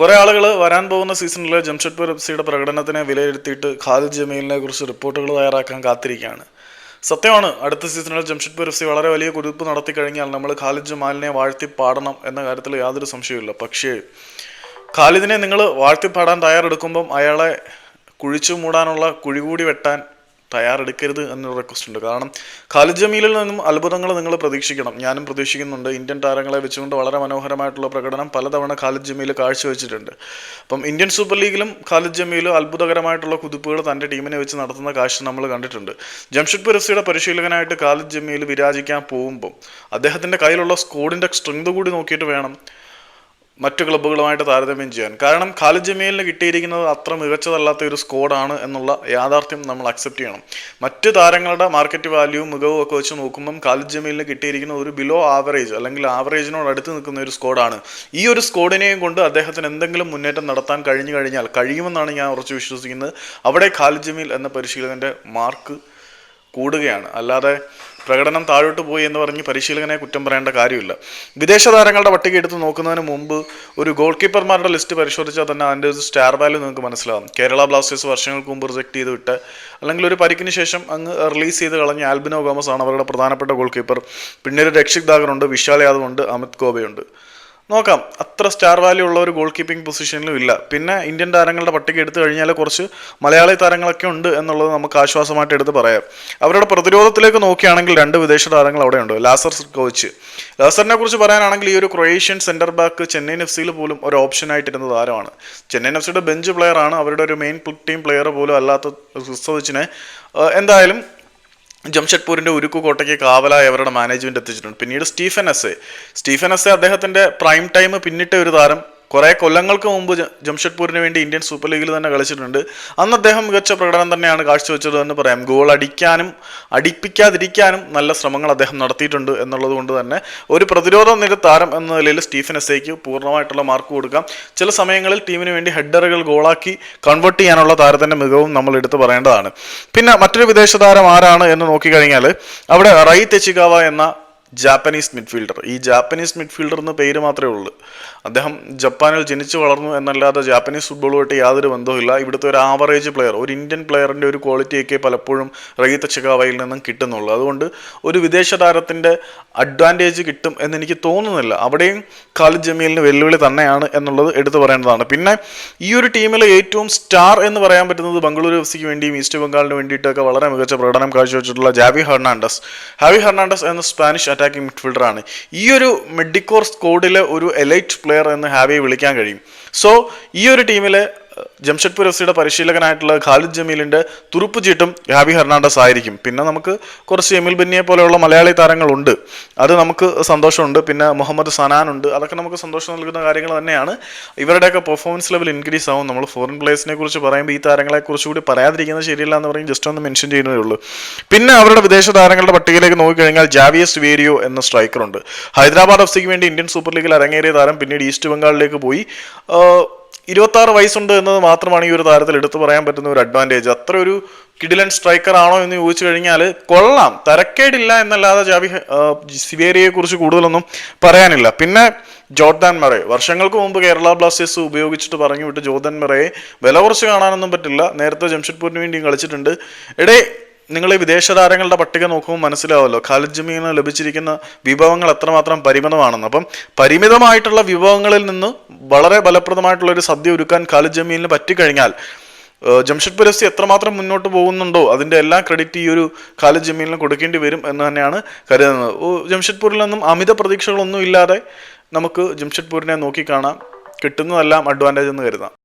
കുറെ ആളുകൾ വരാൻ പോകുന്ന സീസണിൽ ജംഷഡ്പൂർ എഫ് സിയുടെ പ്രകടനത്തിനെ വിലയിരുത്തിയിട്ട് ഖാലിദ് ജമീലിനെ കുറിച്ച് റിപ്പോർട്ടുകൾ തയ്യാറാക്കാൻ കാത്തിരിക്കുകയാണ്. സത്യമാണ് അടുത്ത സീസണിൽ ജംഷഡ്പൂർ എഫ് സി വളരെ വലിയ കുതിപ്പ് നടത്തി കഴിഞ്ഞാൽ നമ്മൾ ഖാലിദ് ജമാലിനെ വാഴ്ത്തി പാടണം എന്ന കാര്യത്തിൽ യാതൊരു സംശയമില്ല പക്ഷേ ഖാലിദിനെ നിങ്ങൾ വാഴ്ത്തി പാടാൻ തയ്യാറെടുക്കുമ്പം അയാളെ കുഴിച്ചു മൂടാനുള്ള കുഴി കൂടി വെട്ടാൻ തയ്യാറെടുക്കരുത് എന്നൊരു റിക്വസ്റ്റ് ഉണ്ട്. കാരണം ഖാലിദ് ജമീലിൽ നിന്നും അത്ഭുതങ്ങൾ നിങ്ങൾ പ്രതീക്ഷിക്കണം. ഞാനും പ്രതീക്ഷിക്കുന്നുണ്ട്. ഇന്ത്യൻ താരങ്ങളെ വെച്ചുകൊണ്ട് വളരെ മനോഹരമായിട്ടുള്ള പ്രകടനം പലതവണ ഖാലിദ് ജമീൽ കാഴ്ചവെച്ചിട്ടുണ്ട്. അപ്പം ഇന്ത്യൻ സൂപ്പർ ലീഗിലും ഖാലിദ് ജമീൽ അത്ഭുതകരമായിട്ടുള്ള കുതിപ്പുകൾ തന്റെ ടീമിനെ വെച്ച് നടത്തുന്ന കാഴ്ച നമ്മൾ കണ്ടിട്ടുണ്ട്. ജംഷഡ്പൂർ എഫ് സിയുടെ പരിശീലകനായിട്ട് ഖാലിദ് ജമീൽ വിരാജിക്കാൻ പോകുമ്പോൾ അദ്ദേഹത്തിന്റെ കയ്യിലുള്ള സ്കോഡിന്റെ സ്ട്രെങ്ത് കൂടി നോക്കിയിട്ട് വേണം മറ്റു ക്ലബ്ബുകളുമായിട്ട് താരതമ്യം ചെയ്യാൻ. കാരണം ഖാലിദ് ജമീലിന് കിട്ടിയിരിക്കുന്നത് അത്ര മികച്ചതല്ലാത്ത ഒരു സ്കോഡാണ് എന്നുള്ള യാഥാർത്ഥ്യം നമ്മൾ അക്സെപ്റ്റ് ചെയ്യണം. മറ്റ് താരങ്ങളുടെ മാർക്കറ്റ് വാല്യൂ മികവും ഒക്കെ വെച്ച് നോക്കുമ്പം ഖാലിദ് ജമീലിന് കിട്ടിയിരിക്കുന്ന ഒരു ബിലോ ആവറേജ് അല്ലെങ്കിൽ ആവറേജിനോട് അടുത്ത് നിൽക്കുന്ന ഒരു സ്കോഡാണ്. ഈ ഒരു സ്കോഡിനെയും കൊണ്ട് അദ്ദേഹത്തിന് എന്തെങ്കിലും മുന്നേറ്റം നടത്താൻ കഴിഞ്ഞു കഴിഞ്ഞാൽ കഴിയുമെന്നാണ് ഞാൻ ഉറച്ചു വിശ്വസിക്കുന്നത്. അവിടെ ഖാലിദ് ജമീൽ എന്ന പരിശീലകന്റെ മാർക്ക് കൂടുകയാണ്. അല്ലാതെ പ്രകടനം താഴോട്ട് പോയി എന്ന് പറഞ്ഞ് പരിശീലകനെ കുറ്റം പറയേണ്ട കാര്യമില്ല. വിദേശ താരങ്ങളുടെ പട്ടിക എടുത്ത് നോക്കുന്നതിന് മുമ്പ് ഒരു ഗോൾ കീപ്പർമാരുടെ ലിസ്റ്റ് പരിശോധിച്ചാൽ തന്നെ അതിന്റെ ഒരു സ്റ്റാർ വാല്യൂ നിങ്ങൾക്ക് മനസ്സിലാകും. കേരള ബ്ലാസ്റ്റേഴ്സ് വർഷങ്ങൾക്ക് മുമ്പ് റിജക്ട് ചെയ്ത് വിട്ട് അല്ലെങ്കിൽ ഒരു പരിക്കിന് ശേഷം അങ്ങ് റിലീസ് ചെയ്ത് കളഞ്ഞ ആൽബിനോ ഗോമസ് ആണ് അവരുടെ പ്രധാനപ്പെട്ട ഗോൾ കീപ്പർ പിന്നീട് രക്ഷിക് ദാഗർ ഉണ്ട് വിശാൽ യാദവ് ഉണ്ട് അമിത് കോബയുണ്ട് നോക്കാം. അത്ര സ്റ്റാർ വാല്യൂ ഉള്ള ഒരു ഗോൾ കീപ്പിംഗ് പൊസിഷനിലും ഇല്ല. പിന്നെ ഇന്ത്യൻ താരങ്ങളുടെ പട്ടിക എടുത്തു കഴിഞ്ഞാൽ കുറച്ച് മലയാളി താരങ്ങളൊക്കെ ഉണ്ട് എന്നുള്ളത് നമുക്ക് ആശ്വാസമായിട്ട് എടുത്ത് പറയാം. അവരുടെ പ്രതിരോധത്തിലേക്ക് നോക്കുകയാണെങ്കിൽ രണ്ട് വിദേശ താരങ്ങൾ അവിടെ ഉണ്ട്. ലാസർ കോച്ച് ലാസറിനെ കുറിച്ച് പറയാനാണെങ്കിൽ ഈ ഒരു Croatian centre back Chennaiyin F സിയിൽ പോലും ഒരു ഓപ്ഷനായിട്ടിരുന്ന താരമാണ്. ചെന്നൈയിൻ എഫ് സിയുടെ ബെഞ്ച് പ്ലെയർ ആണ്. അവരുടെ ഒരു മെയിൻ ടീം പ്ലെയർ പോലും അല്ലാത്ത ക്രിസ്തവച്ചിനെ എന്തായാലും ജംഷഡ്പൂരിന്റെ ഉരുക്കു കോട്ടയ്ക്ക് കാവലായി അവരുടെ മാനേജ്മെന്റ് എത്തിച്ചിട്ടുണ്ട്. പിന്നീട് Stephen S A. Stephen S A അദ്ദേഹത്തിന്റെ പ്രൈം ടൈം പിന്നിട്ട ഒരു താരം കുറേ കൊല്ലങ്ങൾക്ക് മുമ്പ് ജംഷഡ്പൂരിന് വേണ്ടി ഇന്ത്യൻ സൂപ്പർ ലീഗിൽ തന്നെ കളിച്ചിട്ടുണ്ട്. അന്ന് അദ്ദേഹം മികച്ച പ്രകടനം തന്നെയാണ് കാഴ്ചവെച്ചത് എന്ന് പറയാം. ഗോൾ അടിക്കാനും അടിപ്പിക്കാതിരിക്കാനും നല്ല ശ്രമങ്ങൾ അദ്ദേഹം നടത്തിയിട്ടുണ്ട് എന്നുള്ളത് കൊണ്ട് തന്നെ ഒരു പ്രതിരോധ നിര താരം എന്ന നിലയിൽ സ്റ്റീഫൻ എസ്ഐക്ക് പൂർണമായിട്ടുള്ള മാർക്ക് കൊടുക്കാം. ചില സമയങ്ങളിൽ ടീമിന് വേണ്ടി ഹെഡറുകൾ ഗോളാക്കി കൺവേർട്ട് ചെയ്യാനുള്ള താരത്തിന്റെ മികവും നമ്മൾ എടുത്തു പറയേണ്ടതാണ്. പിന്നെ മറ്റൊരു വിദേശ താരം ആരാണ് എന്ന് നോക്കിക്കഴിഞ്ഞാൽ അവിടെ റൈ തെച്ചിഗാവ എന്ന ജാപ്പനീസ് മിഡ്ഫീൽഡർ. ഈ ജാപ്പനീസ് മിഡ്ഫീൽഡർ എന്ന പേര് മാത്രമേ ഉള്ളൂ. അദ്ദേഹം ജപ്പാനിൽ ജനിച്ചു വളർന്നു എന്നല്ലാതെ ജാപ്പനീസ് ഫുട്ബോളുമായിട്ട് യാതൊരു ബന്ധവുമില്ല. ഇവിടുത്തെ ഒരു ആവറേജ് പ്ലെയർ ഒരു ഇന്ത്യൻ പ്ലെയറിന്റെ ഒരു ക്വാളിറ്റിയൊക്കെ പലപ്പോഴും റഹീത്ത ചക്കാവയിൽ നിന്നും കിട്ടുന്നുള്ളൂ. അതുകൊണ്ട് ഒരു വിദേശ താരത്തിന്റെ അഡ്വാന്റേജ് കിട്ടും എന്നെനിക്ക് തോന്നുന്നില്ല. അവിടെയും ഖാലിദ് ജമീലിന് വെല്ലുവിളി തന്നെയാണ് എന്നുള്ളത് എടുത്തു പറയേണ്ടതാണ്. പിന്നെ ഈ ഒരു ടീമിലെ ഏറ്റവും സ്റ്റാർ എന്ന് പറയാൻ പറ്റുന്നത് ബംഗളൂരു എഫ് സിക്ക് വേണ്ടിയും ഈസ്റ്റ് ബംഗാളിന് വേണ്ടിയിട്ടൊക്കെ വളരെ മികച്ച പ്രകടനം കാഴ്ചവെച്ചിട്ടുള്ള ജാവി ഹെർണാണ്ടസ്. ഹാവി ഹെർണാണ്ടസ് എന്ന സ്പാനിഷ് അറ്റാക്കിംഗ് മിഡ്ഫീൽഡറാണ് ഈ ഒരു മെഡിക്കോർ സ്കോഡിലെ ഒരു എലൈറ്റ് പ്ലെയർ എന്ന് ഹാവിയെ വിളിക്കാൻ കഴിയും. സോ ഈ ഒരു ടീമിലെ ജംഷഡ്പൂർ എഫ് സിയുടെ പരിശീലകനായിട്ടുള്ള ഖാലിദ് ജമീലിന്റെ തുറുപ്പ് ചീട്ടും ഹാബി ഹെർണാണ്ടസ് ആയിരിക്കും. പിന്നെ നമുക്ക് കുറച്ച് എമിൽ ബെന്നിയെ പോലെയുള്ള മലയാളി താരങ്ങളുണ്ട്. അത് നമുക്ക് സന്തോഷമുണ്ട്. പിന്നെ മുഹമ്മദ് സനാൻ ഉണ്ട്. അതൊക്കെ നമുക്ക് സന്തോഷം നൽകുന്ന കാര്യങ്ങൾ തന്നെയാണ്. ഇവരുടെയൊക്കെ പെർഫോമൻസ് ലെവൽ ഇൻക്രീസ് ആവും. നമ്മൾ ഫോറിൻ പ്ലേയേഴ്സിനെ കുറിച്ച് പറയുമ്പോൾ ഈ താരങ്ങളെ കുറിച്ച് കൂടി പറയാതിരിക്കുന്നത് ശരിയല്ല എന്ന് പറയും ജസ്റ്റ് ഒന്ന് മെൻഷൻ ചെയ്യുന്നതേ ഉള്ളൂ. പിന്നെ അവരുടെ വിദേശ താരങ്ങളുടെ പട്ടികയിലേക്ക് നോക്കിക്കഴിഞ്ഞാൽ ജാവിയസ് വേരിയോ എന്ന സ്ട്രൈക്കറുണ്ട് ഹൈദരാബാദ് എഫ് സിക്ക് വേണ്ടി ഇന്ത്യൻ സൂപ്പർ ലീഗിൽ അരങ്ങേറിയ താരം പിന്നീട് ഈസ്റ്റ് ബംഗാളിലേക്ക് പോയി. ഇരുപത്താറ് വയസ്സുണ്ട് എന്നത് മാത്രമാണ് ഈ ഒരു താരത്തിൽ എടുത്തു പറയാൻ പറ്റുന്ന ഒരു അഡ്വാന്റേജ് അത്ര ഒരു കിഡിലൻ സ്ട്രൈക്കർ ആണോ എന്ന് ചോദിച്ചു കഴിഞ്ഞാൽ കൊള്ളാം. തരക്കേടില്ല എന്നല്ലാതെ ജാവി സിവേരിയെ കുറിച്ച് കൂടുതലൊന്നും പറയാനില്ല. പിന്നെ ജോർദാൻ മെറെ. വർഷങ്ങൾക്ക് മുമ്പ് കേരള ബ്ലാസ്റ്റേഴ്സ് ഉപയോഗിച്ചിട്ട് പറഞ്ഞു വിട്ട് ജോർദാൻ മെറയെ വില കുറച്ച് കാണാനൊന്നും പറ്റില്ല. നേരത്തെ ജംഷഡ്പൂരിന് വേണ്ടിയും കളിച്ചിട്ടുണ്ട്. എടേ നിങ്ങൾ ഈ വിദേശ താരങ്ങളുടെ പട്ടിക നോക്കുമ്പോൾ മനസ്സിലാവുമല്ലോ ഖാലിദ് ജമീന് ലഭിച്ചിരിക്കുന്ന വിഭവങ്ങൾ എത്രമാത്രം പരിമിതമാണെന്ന്. അപ്പം പരിമിതമായിട്ടുള്ള വിഭവങ്ങളിൽ നിന്ന് വളരെ ഫലപ്രദമായിട്ടുള്ള ഒരു സദ്യ ഒരുക്കാൻ ഖാലിദ് ജമീലിന് പറ്റിക്കഴിഞ്ഞാൽ ജംഷഡ്പൂർ എഫ് സി എത്രമാത്രം മുന്നോട്ട് പോകുന്നുണ്ടോ അതിന്റെ എല്ലാ ക്രെഡിറ്റ് ഈ ഒരു ഖാലിദ് ജമീലിന് കൊടുക്കേണ്ടി വരും എന്ന് തന്നെയാണ് കരുതുന്നത്. ജംഷഡ്പൂരിൽ നിന്നും അമിത പ്രതീക്ഷകളൊന്നും ഇല്ലാതെ നമുക്ക് ജംഷഡ്പൂരിനെ നോക്കിക്കാണാം കിട്ടുന്നതെല്ലാം അഡ്വാന്റേജ് എന്ന് കരുതാം.